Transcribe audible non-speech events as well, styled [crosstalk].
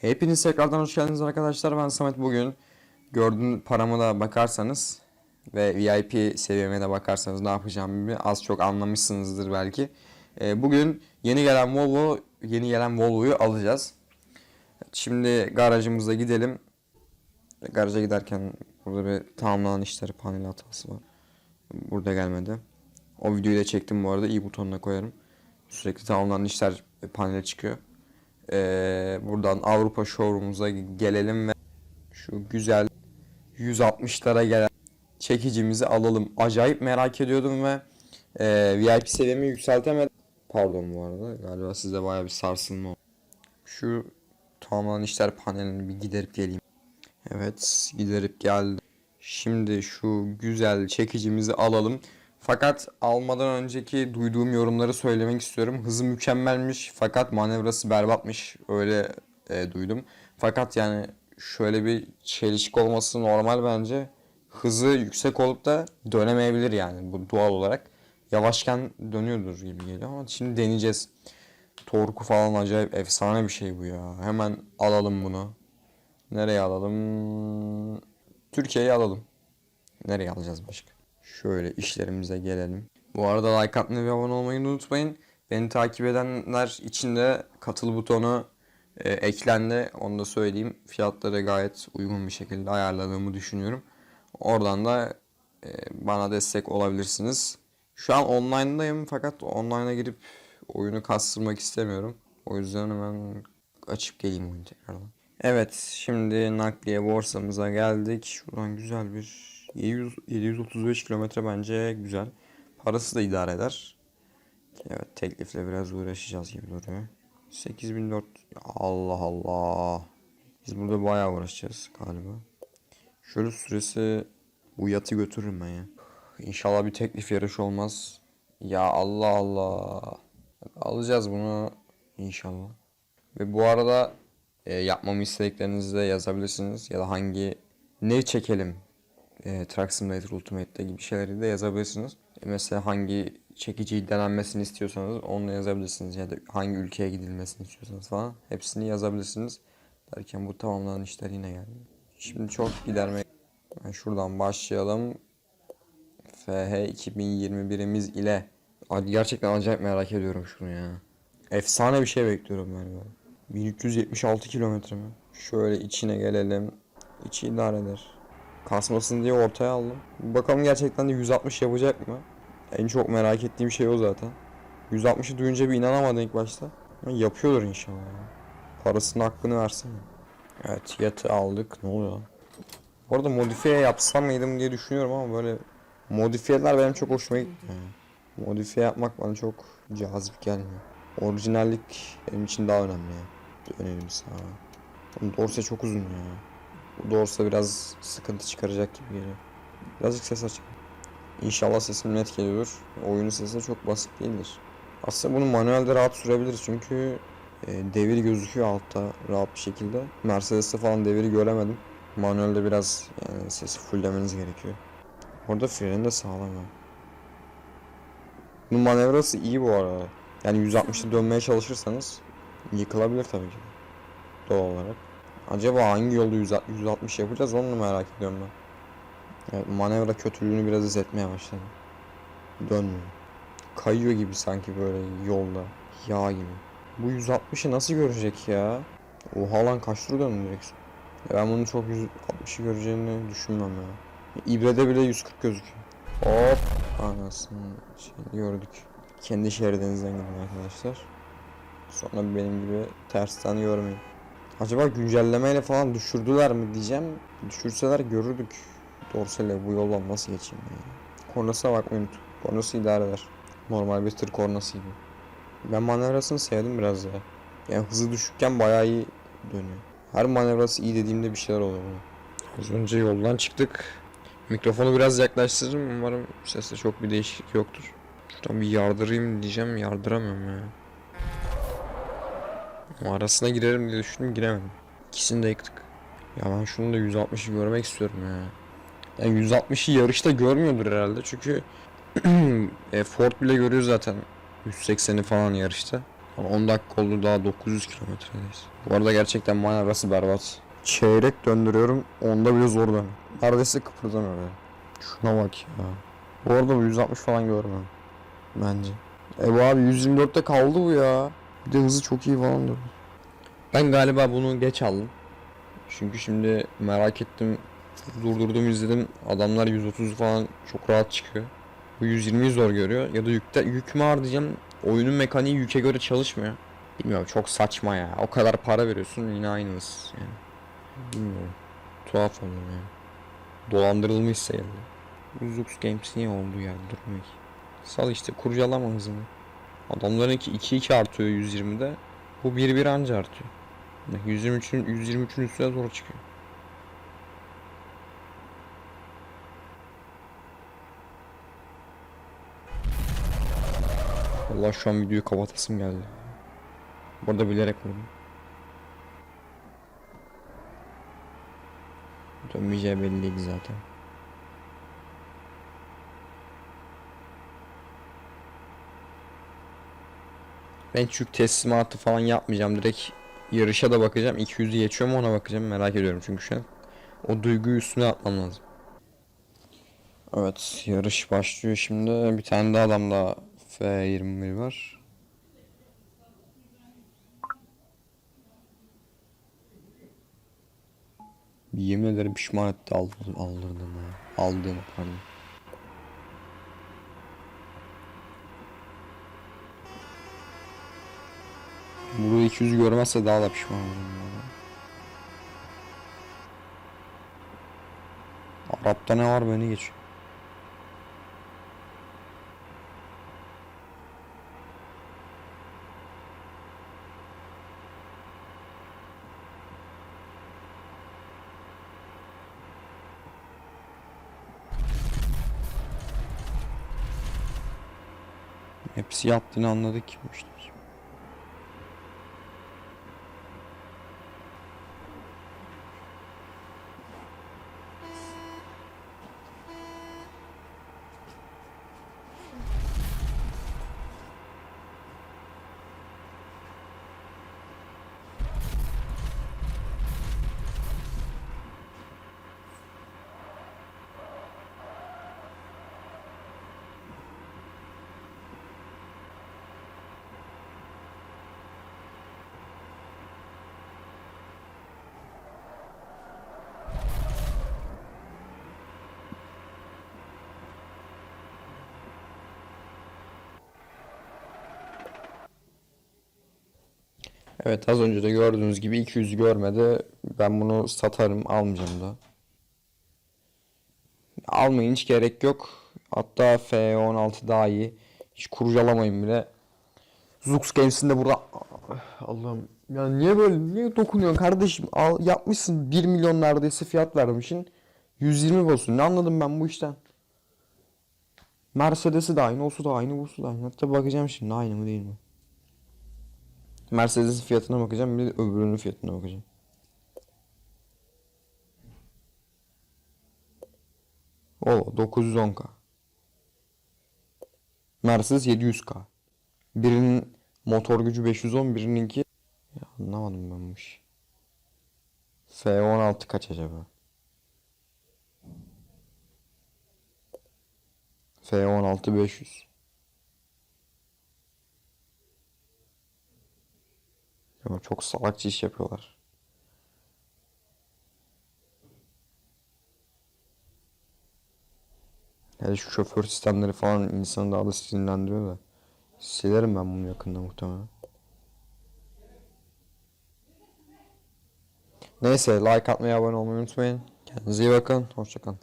Hepiniz tekrardan hoş geldiniz arkadaşlar. Ben Samet bugün gördüğün paramı da bakarsanız ve VIP seviyeme de bakarsanız ne yapacağımı az çok anlamışsınızdır belki. Ee, bugün yeni gelen Volvo, yeni gelen Volvo'yu alacağız. Şimdi garajımıza gidelim. Garaja giderken burada bir tamamlanan işleri panel hatası var. Burada gelmedi. O videoyu da çektim bu arada. iyi butonuna koyarım. Sürekli tamamlanan işler panele çıkıyor. Ee, buradan Avrupa showroom'umuza gelelim ve şu güzel 160'lara gelen çekicimizi alalım. Acayip merak ediyordum ve e, VIP seviyemi yükseltemedim. Pardon bu arada galiba sizde baya bir sarsılma oldu. Şu tamamlanan işler panelini bir giderip geleyim. Evet giderip geldim. Şimdi şu güzel çekicimizi alalım. Fakat almadan önceki duyduğum yorumları söylemek istiyorum. Hızı mükemmelmiş fakat manevrası berbatmış. Öyle e, duydum. Fakat yani şöyle bir çelişki olması normal bence. Hızı yüksek olup da dönemeyebilir yani bu doğal olarak. Yavaşken dönüyordur gibi geliyor ama şimdi deneyeceğiz. Torku falan acayip efsane bir şey bu ya. Hemen alalım bunu. Nereye alalım? Türkiye'ye alalım. Nereye alacağız başka? Şöyle işlerimize gelelim. Bu arada like atmayı ve abone olmayı unutmayın. Beni takip edenler için de katıl butonu e, eklendi. Onu da söyleyeyim. Fiyatları gayet uygun bir şekilde ayarladığımı düşünüyorum. Oradan da e, bana destek olabilirsiniz. Şu an online'dayım fakat online'a girip oyunu kastırmak istemiyorum. O yüzden hemen açıp geleyim oyunu tekrardan. Evet şimdi nakliye borsamıza geldik. Şuradan güzel bir 700, 735 kilometre bence güzel. Parası da idare eder. Evet teklifle biraz uğraşacağız gibi duruyor. 8004 Allah Allah. Biz burada bayağı uğraşacağız galiba. Şöyle süresi bu yatı götürürüm ben ya. İnşallah bir teklif yarışı olmaz. Ya Allah Allah. Alacağız bunu inşallah. Ve bu arada e, yapmamı istediklerinizi de yazabilirsiniz. Ya da hangi ne çekelim e, Truck Simulator Ultimate'de gibi şeyleri de yazabilirsiniz. E, mesela hangi çekiciyi denenmesini istiyorsanız onu yazabilirsiniz ya da hangi ülkeye gidilmesini istiyorsanız falan hepsini yazabilirsiniz. Derken bu tamamlanan işler yine geldi. Şimdi çok giderme. Yani şuradan başlayalım. FH 2021'imiz ile gerçekten acayip merak ediyorum şunu ya. Efsane bir şey bekliyorum yani böyle. 1376 kilometre mi? Şöyle içine gelelim. İçi idare eder. Kasmasın diye ortaya aldım. Bakalım gerçekten de 160 yapacak mı? En çok merak ettiğim şey o zaten. 160'ı duyunca bir inanamadım ilk başta. Ama yapıyordur inşallah ya. Parasının hakkını versene. Evet yatı aldık. Ne oluyor? Bu arada modifiye yapsam mıydım diye düşünüyorum ama böyle modifiyeler benim çok hoşuma gitti. Yani. Modifiye yapmak bana çok cazip gelmiyor. Orijinallik benim için daha önemli ya. Önemli sağ. Oğlum Dorse çok uzun ya. Bu doğrusu biraz sıkıntı çıkaracak gibi geliyor. Birazcık ses aç. İnşallah sesim net geliyordur. Oyunun sesi çok basit değildir. Aslında bunu manuelde rahat sürebiliriz çünkü e, devir gözüküyor altta rahat bir şekilde. Mercedes'te falan deviri göremedim. Manuelde biraz yani sesi fulllemeniz gerekiyor. Orada freni de sağlam ya. Bunun manevrası iyi bu arada. Yani 160'ta dönmeye çalışırsanız yıkılabilir tabii ki. Doğal olarak. Acaba hangi 100 160 yapacağız onu merak ediyorum ben. Evet, manevra kötülüğünü biraz hissetmeye başladım. Dönmüyor. Kayıyor gibi sanki böyle yolda. Yağ gibi. Bu 160'ı nasıl görecek ya? Oha lan kaç tur. Ya ben bunu çok 160'ı göreceğini düşünmem ya. İbrede bile 140 gözüküyor. Hop. Anasını şey gördük. Kendi şeridinizden gidin arkadaşlar. Sonra benim gibi tersten görmeyin. Acaba güncellemeyle falan düşürdüler mi diyeceğim. Düşürseler görürdük. Dorsale bu yoldan nasıl geçeyim ya. Kornasına bakmayın unut. Kornası idare eder. Normal bir tır kornası gibi. Ben manevrasını sevdim biraz ya. Yani hızı düşükken bayağı iyi dönüyor. Her manevrası iyi dediğimde bir şeyler oluyor buna. Az önce yoldan çıktık. Mikrofonu biraz yaklaştırırım. Umarım seste çok bir değişiklik yoktur. Şuradan bir yardırayım diyeceğim. Yardıramıyorum ya. Arasına girerim diye düşündüm giremedim. İkisini de yıktık. Ya ben şunu da 160'ı görmek istiyorum ya. Yani 160'ı yarışta görmüyordur herhalde çünkü [clears throat] e, Ford bile görüyor zaten 180'i falan yarışta. Lan 10 dakika oldu daha 900 kilometredeyiz. Bu arada gerçekten manevrası berbat. Çeyrek döndürüyorum. Onda bile zor dön. Neredeyse kıpırdamıyor yani. Şuna bak ya. Bu arada bu 160 falan görmüyorum. Bence. E bu abi 124'te kaldı bu ya. Bir de hızı çok iyi falan diyor. Ben galiba bunu geç aldım. Çünkü şimdi merak ettim. Durdurdum izledim. Adamlar 130 falan çok rahat çıkıyor. Bu 120'yi zor görüyor. Ya da yükte, yük mü diyeceğim. Oyunun mekaniği yüke göre çalışmıyor. Bilmiyorum çok saçma ya. O kadar para veriyorsun yine aynı hız yani. Bilmiyorum. Tuhaf oluyor yani. Dolandırılmışsa yani. Zux Games niye oldu ya durmuyor. Sal işte kurcalama hızını. Adamlarınki 2-2 artıyor 120'de. Bu 1-1 anca artıyor. Bak 123'ün 123'ün üstüne zor çıkıyor. Allah şu an videoyu kapatasım geldi. Burada bilerek vurdum. Dönmeyeceği belliydi zaten. Ben çünkü teslimatı falan yapmayacağım. Direkt yarışa da bakacağım. 200'ü geçiyor mu ona bakacağım. Merak ediyorum çünkü şu an. O duyguyu üstüne atmam lazım. Evet yarış başlıyor şimdi. Bir tane daha adamda F21 var. Yemin ederim pişman etti aldırdım, aldırdım ha. Aldığım pardon. Burada 200 görmezse daha da pişman olurum. Arap'ta ne var beni geç. Hepsi yaptığını anladık kimmişler. Evet az önce de gördüğünüz gibi 200 görmedi. Ben bunu satarım almayacağım da. Almayın hiç gerek yok. Hatta F16 daha iyi. Hiç kurcalamayın bile. Zux Games'in de burada Allah'ım ya niye böyle niye dokunuyorsun kardeşim al, yapmışsın 1 milyon neredeyse fiyat vermişsin 120 basın ne anladım ben bu işten Mercedes'i de aynı osu da aynı busu da aynı hatta bakacağım şimdi aynı mı değil mi Mercedes'in fiyatına bakacağım bir de öbürünün fiyatına bakacağım O 910k Mercedes 700k Birinin motor gücü 510, birininki ya anlamadım ben bu işi. F16 kaç acaba? F16 500. Ya çok salakça iş yapıyorlar. Yani şu şoför sistemleri falan insanı daha da sinirlendiriyor da. Silerim ben bunu yakında muhtemelen. Neyse like atmayı abone olmayı unutmayın. Kendinize iyi bakın. Hoşçakalın.